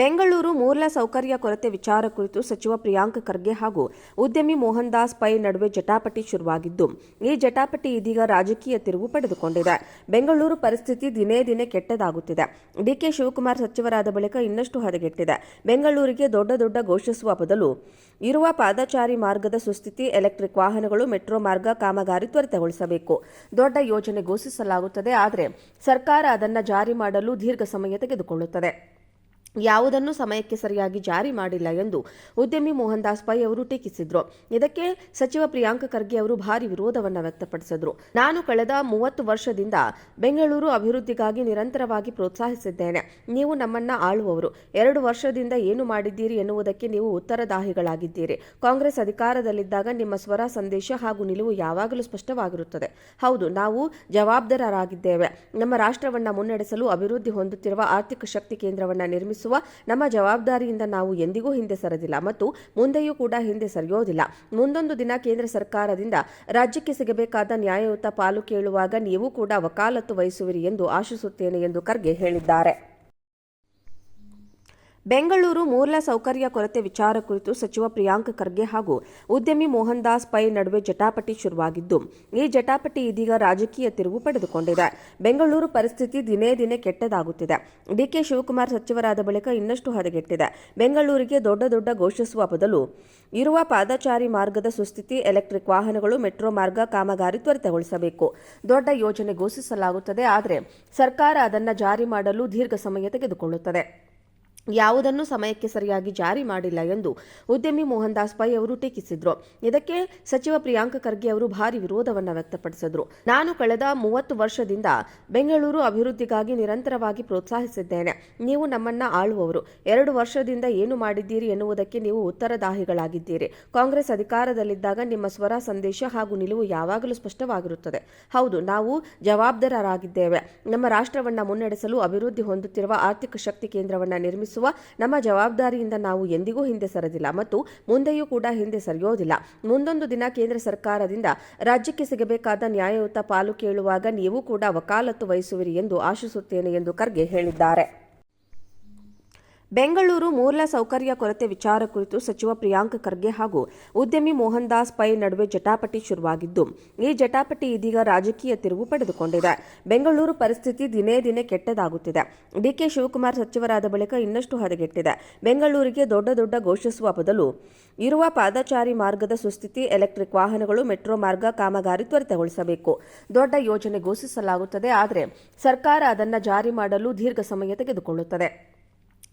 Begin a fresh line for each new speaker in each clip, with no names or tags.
ಬೆಂಗಳೂರು ಮೂಲ ಸೌಕರ್ಯ ಕೊರತೆ ವಿಚಾರ ಕುರಿತು ಸಚಿವ ಪ್ರಿಯಾಂಕ್ ಖರ್ಗೆ ಹಾಗೂ ಉದ್ಯಮಿ ಮೋಹನ್ ದಾಸ್ ಪೈ ನಡುವೆ ಜಟಾಪಟಿ ಶುರುವಾಗಿದ್ದು, ಈ ಜಟಾಪಟಿ ಇದೀಗ ರಾಜಕೀಯ ತಿರುವು ಪಡೆದುಕೊಂಡಿದೆ. ಬೆಂಗಳೂರು ಪರಿಸ್ಥಿತಿ ದಿನೇ ದಿನೇ ಕೆಟ್ಟದಾಗುತ್ತಿದೆ. ಡಿಕೆ ಶಿವಕುಮಾರ್ ಸಚಿವರಾದ ಬಳಿಕ ಇನ್ನಷ್ಟು ಹದಗೆಟ್ಟಿದೆ. ಬೆಂಗಳೂರಿಗೆ ದೊಡ್ಡ ದೊಡ್ಡ ಘೋಷಿಸುವ ಬದಲು ಇರುವ ಪಾದಚಾರಿ ಮಾರ್ಗದ ಸುಸ್ಥಿತಿ, ಎಲೆಕ್ಟ್ರಿಕ್ ವಾಹನಗಳು, ಮೆಟ್ರೋ ಮಾರ್ಗ ಕಾಮಗಾರಿ ತ್ವರಿತಗೊಳಿಸಬೇಕು. ದೊಡ್ಡ ಯೋಜನೆ ಘೋಷಿಸಲಾಗುತ್ತದೆ, ಆದರೆ ಸರ್ಕಾರ ಅದನ್ನು ಜಾರಿ ಮಾಡಲು ದೀರ್ಘ ಸಮಯ ತೆಗೆದುಕೊಳ್ಳುತ್ತದೆ. ಯಾವುದನ್ನು ಸಮಯಕ್ಕೆ ಸರಿಯಾಗಿ ಜಾರಿ ಮಾಡಿಲ್ಲ ಎಂದು ಉದ್ಯಮಿ ಮೋಹನ್ ದಾಸ್ ಪೈ ಅವರು ಟೀಕಿಸಿದ್ರು. ಇದಕ್ಕೆ ಸಚಿವ ಪ್ರಿಯಾಂಕ ಖರ್ಗೆ ಅವರು ಭಾರಿ ವಿರೋಧವನ್ನು ವ್ಯಕ್ತಪಡಿಸಿದ್ರು. ನಾನು ಕಳೆದ ಮೂವತ್ತು ವರ್ಷದಿಂದ ಬೆಂಗಳೂರು ಅಭಿವೃದ್ಧಿಗಾಗಿ ನಿರಂತರವಾಗಿ ಪ್ರೋತ್ಸಾಹಿಸಿದ್ದೇನೆ. ನೀವು ನಮ್ಮನ್ನ ಆಳುವವರು. ಎರಡು ವರ್ಷದಿಂದ ಏನು ಮಾಡಿದ್ದೀರಿ ಎನ್ನುವುದಕ್ಕೆ ನೀವು ಉತ್ತರದಾಹಿಗಳಾಗಿದ್ದೀರಿ. ಕಾಂಗ್ರೆಸ್ ಅಧಿಕಾರದಲ್ಲಿದ್ದಾಗ ನಿಮ್ಮ ಸ್ವರ, ಸಂದೇಶ ಹಾಗೂ ನಿಲುವು ಯಾವಾಗಲೂ ಸ್ಪಷ್ಟವಾಗಿರುತ್ತದೆ. ಹೌದು, ನಾವು ಜವಾಬ್ದಾರರಾಗಿದ್ದೇವೆ. ನಮ್ಮ ರಾಷ್ಟ್ರವನ್ನ ಮುನ್ನಡೆಸಲು ಅಭಿವೃದ್ಧಿ ಹೊಂದುತ್ತಿರುವ ಆರ್ಥಿಕ ಶಕ್ತಿ ಕೇಂದ್ರವನ್ನ ನಮ್ಮ ಜವಾಬ್ದಾರಿಯಿಂದ ನಾವು ಎಂದಿಗೂ ಹಿಂದೆ ಸರದಿಲ್ಲ ಮತ್ತು ಮುಂದೆಯೂ ಕೂಡ ಹಿಂದೆ ಸರಿಯೋದಿಲ್ಲ. ಮುಂದೊಂದು ದಿನ ಕೇಂದ್ರ ಸರ್ಕಾರದಿಂದ ರಾಜ್ಯಕ್ಕೆ ಸಿಗಬೇಕಾದ ನ್ಯಾಯಯುತ ಪಾಲು ಕೇಳುವಾಗ ನೀವು ಕೂಡ ವಕಾಲತ್ತು ವಹಿಸುವಿರಿ ಎಂದು ಆಶಿಸುತ್ತೇನೆ ಎಂದು ಖರ್ಗೆ ಹೇಳಿದ್ದಾರೆ. ಬೆಂಗಳೂರು ಮೂಲ ಸೌಕರ್ಯ ಕೊರತೆ ವಿಚಾರ ಕುರಿತು ಸಚಿವ ಪ್ರಿಯಾಂಕ್ ಖರ್ಗೆ ಹಾಗೂ ಉದ್ಯಮಿ ಮೋಹನ್ ದಾಸ್ ಪೈ ನಡುವೆ ಜಟಾಪಟಿ ಶುರುವಾಗಿದ್ದು, ಈ ಜಟಾಪಟಿ ಇದೀಗ ರಾಜಕೀಯ ತಿರುವು ಪಡೆದುಕೊಂಡಿದೆ. ಬೆಂಗಳೂರು ಪರಿಸ್ಥಿತಿ ದಿನೇ ದಿನೇ ಕೆಟ್ಟದಾಗುತ್ತಿದೆ. ಡಿಕೆ ಶಿವಕುಮಾರ್ ಸಚಿವರಾದ ಬಳಿಕ ಇನ್ನಷ್ಟು ಹದಗೆಟ್ಟಿದೆ. ಬೆಂಗಳೂರಿಗೆ ದೊಡ್ಡ ದೊಡ್ಡ ಘೋಷಿಸುವ ಬದಲು ಇರುವ ಪಾದಚಾರಿ ಮಾರ್ಗದ ಸುಸ್ಥಿತಿ, ಎಲೆಕ್ಟ್ರಿಕ್ ವಾಹನಗಳು, ಮೆಟ್ರೋ ಮಾರ್ಗ ಕಾಮಗಾರಿ ತ್ವರಿತಗೊಳಿಸಬೇಕು. ದೊಡ್ಡ ಯೋಜನೆ ಘೋಷಿಸಲಾಗುತ್ತದೆ, ಆದರೆ ಸರ್ಕಾರ ಅದನ್ನು ಜಾರಿ ಮಾಡಲು ದೀರ್ಘ ಸಮಯ ತೆಗೆದುಕೊಳ್ಳುತ್ತದೆ. ಯಾವುದನ್ನು ಸಮಯಕ್ಕೆ ಸರಿಯಾಗಿ ಜಾರಿ ಮಾಡಿಲ್ಲ ಎಂದು ಉದ್ಯಮಿ ಮೋಹನ್ ದಾಸ್ ಪೈ ಅವರು ಟೀಕಿಸಿದ್ರು. ಇದಕ್ಕೆ ಸಚಿವ ಪ್ರಿಯಾಂಕ ಖರ್ಗೆ ಅವರು ಭಾರಿ ವಿರೋಧವನ್ನು ವ್ಯಕ್ತಪಡಿಸಿದ್ರು. ನಾನು ಕಳೆದ ಮೂವತ್ತು ವರ್ಷದಿಂದ ಬೆಂಗಳೂರು ಅಭಿವೃದ್ಧಿಗಾಗಿ ನಿರಂತರವಾಗಿ ಪ್ರೋತ್ಸಾಹಿಸಿದ್ದೇನೆ. ನೀವು ನಮ್ಮನ್ನ ಆಳುವವರು. ಎರಡು ವರ್ಷದಿಂದ ಏನು ಮಾಡಿದ್ದೀರಿ ಎನ್ನುವುದಕ್ಕೆ ನೀವು ಉತ್ತರದಾಹಿಗಳಾಗಿದ್ದೀರಿ. ಕಾಂಗ್ರೆಸ್ ಅಧಿಕಾರದಲ್ಲಿದ್ದಾಗ ನಿಮ್ಮ ಸ್ವರ, ಸಂದೇಶ ಹಾಗೂ ನಿಲುವು ಯಾವಾಗಲೂ ಸ್ಪಷ್ಟವಾಗಿರುತ್ತದೆ. ಹೌದು, ನಾವು ಜವಾಬ್ದಾರರಾಗಿದ್ದೇವೆ. ನಮ್ಮ ರಾಷ್ಟ್ರವನ್ನ ಮುನ್ನಡೆಸಲು ಅಭಿವೃದ್ಧಿ ಹೊಂದುತ್ತಿರುವ ಆರ್ಥಿಕ ಶಕ್ತಿ ಕೇಂದ್ರವನ್ನ ನಮ್ಮ ಜವಾಬ್ದಾರಿಯಿಂದ ನಾವು ಎಂದಿಗೂ ಹಿಂದೆ ಸರದಿಲ್ಲ ಮತ್ತು ಮುಂದೆಯೂ ಕೂಡ ಹಿಂದೆ ಸರಿಯೋದಿಲ್ಲ. ಮುಂದೊಂದು ದಿನ ಕೇಂದ್ರ ಸರ್ಕಾರದಿಂದ ರಾಜ್ಯಕ್ಕೆ ಸಿಗಬೇಕಾದ ನ್ಯಾಯಯುತ ಪಾಲು ಕೇಳುವಾಗ ನೀವು ಕೂಡ ವಕಾಲತ್ತು ವಹಿಸುವಿರಿ ಎಂದು ಆಶಿಸುತ್ತೇನೆ ಎಂದು ಖರ್ಗೆ ಹೇಳಿದ್ದಾರೆ. ಬೆಂಗಳೂರು ಮೂಲ ಸೌಕರ್ಯ ಕೊರತೆ ವಿಚಾರ ಕುರಿತು ಸಚಿವ ಪ್ರಿಯಾಂಕ್ ಖರ್ಗೆ ಹಾಗೂ ಉದ್ಯಮಿ ಮೋಹನ್ ದಾಸ್ ಪೈ ನಡುವೆ ಜಟಾಪಟಿ ಶುರುವಾಗಿದ್ದು, ಈ ಜಟಾಪಟಿ ಇದೀಗ ರಾಜಕೀಯ ತಿರುವು ಪಡೆದುಕೊಂಡಿದೆ. ಬೆಂಗಳೂರು ಪರಿಸ್ಥಿತಿ ದಿನೇ ದಿನೇ ಕೆಟ್ಟದಾಗುತ್ತಿದೆ. ಡಿಕೆ ಶಿವಕುಮಾರ್ ಸಚಿವರಾದ ಬಳಿಕ ಇನ್ನಷ್ಟು ಹದಗೆಟ್ಟಿದೆ. ಬೆಂಗಳೂರಿಗೆ ದೊಡ್ಡ ದೊಡ್ಡ ಘೋಷಿಸುವ ಬದಲು ಇರುವ ಪಾದಚಾರಿ ಮಾರ್ಗದ ಸುಸ್ಥಿತಿ, ಎಲೆಕ್ಟ್ರಿಕ್ ವಾಹನಗಳು, ಮೆಟ್ರೋ ಮಾರ್ಗ ಕಾಮಗಾರಿ ತ್ವರಿತಗೊಳಿಸಬೇಕು. ದೊಡ್ಡ ಯೋಜನೆ ಘೋಷಿಸಲಾಗುತ್ತದೆ, ಆದರೆ ಸರ್ಕಾರ ಅದನ್ನು ಜಾರಿ ಮಾಡಲು ದೀರ್ಘ ಸಮಯ ತೆಗೆದುಕೊಳ್ಳುತ್ತದೆ.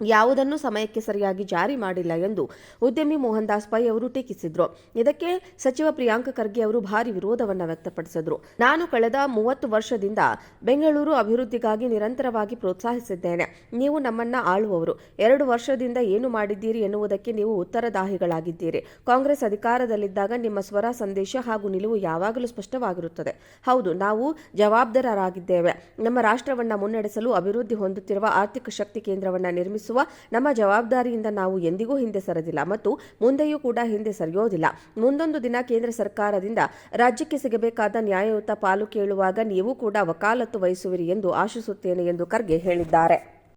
ಯಾವುದನ್ನು ಸಮಯಕ್ಕೆ ಸರಿಯಾಗಿ ಜಾರಿ ಮಾಡಿಲ್ಲ ಎಂದು ಉದ್ಯಮಿ ಮೋಹನ್ ದಾಸ್ ಪೈ ಅವರು ಟೀಕಿಸಿದ್ರು. ಇದಕ್ಕೆ ಸಚಿವ ಪ್ರಿಯಾಂಕ ಖರ್ಗೆ ಅವರು ಭಾರಿ ವಿರೋಧವನ್ನು ವ್ಯಕ್ತಪಡಿಸಿದ್ರು. ನಾನು ಕಳೆದ ಮೂವತ್ತು ವರ್ಷದಿಂದ ಬೆಂಗಳೂರು ಅಭಿವೃದ್ಧಿಗಾಗಿ ನಿರಂತರವಾಗಿ ಪ್ರೋತ್ಸಾಹಿಸಿದ್ದೇನೆ. ನೀವು ನಮ್ಮನ್ನ ಆಳುವವರು. ಎರಡು ವರ್ಷದಿಂದ ಏನು ಮಾಡಿದ್ದೀರಿ ಎನ್ನುವುದಕ್ಕೆ ನೀವು ಉತ್ತರದಾಹಿಗಳಾಗಿದ್ದೀರಿ. ಕಾಂಗ್ರೆಸ್ ಅಧಿಕಾರದಲ್ಲಿದ್ದಾಗ ನಿಮ್ಮ ಸ್ವರ, ಸಂದೇಶ ಹಾಗೂ ನಿಲುವು ಯಾವಾಗಲೂ ಸ್ಪಷ್ಟವಾಗಿರುತ್ತದೆ. ಹೌದು, ನಾವು ಜವಾಬ್ದಾರರಾಗಿದ್ದೇವೆ. ನಮ್ಮ ರಾಷ್ಟ್ರವನ್ನ ಮುನ್ನಡೆಸಲು ಅಭಿವೃದ್ಧಿ ಹೊಂದುತ್ತಿರುವ ಆರ್ಥಿಕ ಶಕ್ತಿ ಕೇಂದ್ರವನ್ನ ನಿರ್ಮಿಸುವ ನಮ್ಮ ಜವಾಬ್ದಾರಿಯಿಂದ ನಾವು ಎಂದಿಗೂ ಹಿಂದೆ ಸರದಿಲ್ಲ ಮತ್ತು ಮುಂದೆಯೂ ಕೂಡ ಹಿಂದೆ ಸರಿಯೋದಿಲ್ಲ. ಮುಂದೊಂದು ದಿನ ಕೇಂದ್ರ ಸರ್ಕಾರದಿಂದ ರಾಜ್ಯಕ್ಕೆ ಸಿಗಬೇಕಾದ ನ್ಯಾಯಯುತ ಪಾಲು ಕೇಳುವಾಗ ನೀವು ಕೂಡ ವಕಾಲತ್ತು ವಹಿಸುವಿರಿ ಎಂದು ಆಶಿಸುತ್ತೇನೆ ಎಂದು ಖರ್ಗೆ ಹೇಳಿದ್ದಾರೆ.